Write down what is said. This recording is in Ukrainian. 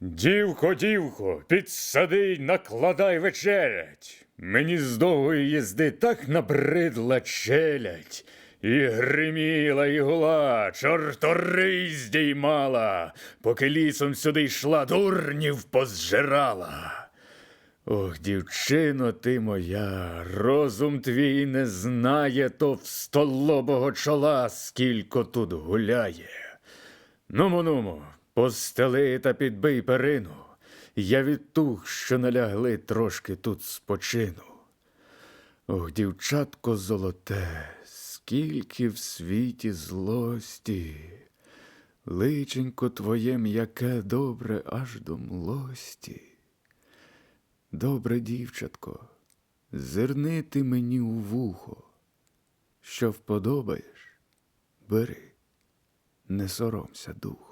Дівко, дівко, підсади, накладай вечерять. Мені з довгої їзди так набридла челядь. І гриміла ігла, чорторий здіймала, поки лісом сюди йшла, дурнів позжирала. Ох, дівчино ти моя, розум твій не знає товстолобого чола, скілько тут гуляє. Нумо, нумо, постели та підбий перину. Я від тух, що налягли, трошки тут спочину. Ох, дівчатко золоте, скільки в світі злості. Личенько твоє м'яке добре аж до млості. Добре, дівчатко, зирни ти мені у вухо. Що вподобаєш, бери, не соромся дух.